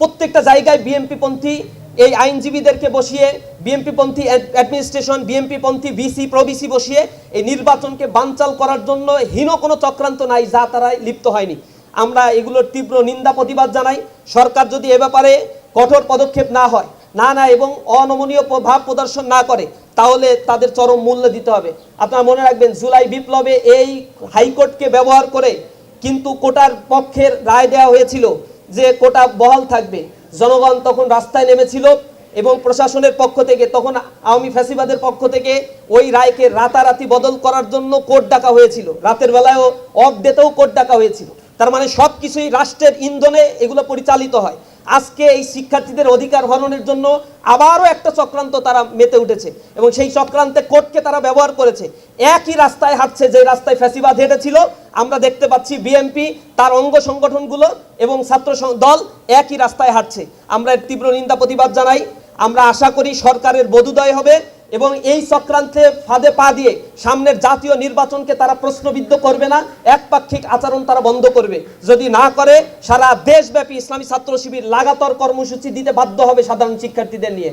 প্রত্যেকটা জায়গায় বিএমপি পন্থী, এই আইনজীবীদেরকে বসিয়ে বিএমপি পন্থী অ্যাডমিনিস্ট্রেশন বিএমপি পন্থী ভিসি প্রবিসি বসিয়ে এই নির্বাচনকে বানচাল করার জন্য হীন কোনো চক্রান্ত নাই, যা তারা লিপ্ত হয়নি। আমরা এগুলোর তীব্র নিন্দা, প্রতিবাদ জানাই। সরকার যদি এ ব্যাপারে কঠোর পদক্ষেপ না হয়, না না এবং অনমনীয় প- ভাব প্রদর্শন না করে, তাহলে তাদের চরম মূল্য দিতে হবে। আপনারা মনে রাখবেন, জুলাই বিপ্লবে এই হাইকোর্টকে ব্যবহার করে কিন্তু কোটার পক্ষের রায় দেওয়া হয়েছিল। যে কোটা বহাল থাকবে। জনগণ তখন রাস্তায় নেমেছিল এবং প্রশাসনের পক্ষ থেকে, তখন আওয়ামী ফ্যাসিবাদের পক্ষ থেকে ওই রায়কে রাতারাতি বদল করার জন্য কোর্ট ডাকা হয়েছিল। রাতের বেলায়ও অফ ডেতেও কোর্ট ডাকা হয়েছিল। তার মানে সব কিছুই রাষ্ট্রের ইন্ধনে এগুলো পরিচালিত হয়। আজকে এই শিক্ষার্থীদের অধিকার হরণের জন্য আবারও একটা চক্রান্ত তারা মেতে উঠেছে এবং সেই চক্রান্তে কোর্টকে তারা ব্যবহার করেছে। একই রাস্তায় হাঁটছে যে রাস্তায় ফ্যাসিবাদ হেঁটেছিল। আমরা দেখতে পাচ্ছি বিএমপি তার অঙ্গ সংগঠনগুলো এবং ছাত্র দল একই রাস্তায় হাঁটছে। আমরা তীব্র নিন্দা প্রতিবাদ জানাই। আমরা আশা করি সরকারের বোধোদয় হবে। এবং এই চক্রান্তে ফাঁদে পা দিয়ে সামনের জাতীয় নির্বাচনকে তারা প্রশ্নবিদ্ধ করবে না, একপাক্ষিক আচরণ তারা বন্ধ করবে। যদি না করে, সারা দেশব্যাপী ইসলামী ছাত্র শিবির লাগাতার কর্মসূচি দিতে বাধ্য হবে সাধারণ শিক্ষার্থীদের নিয়ে।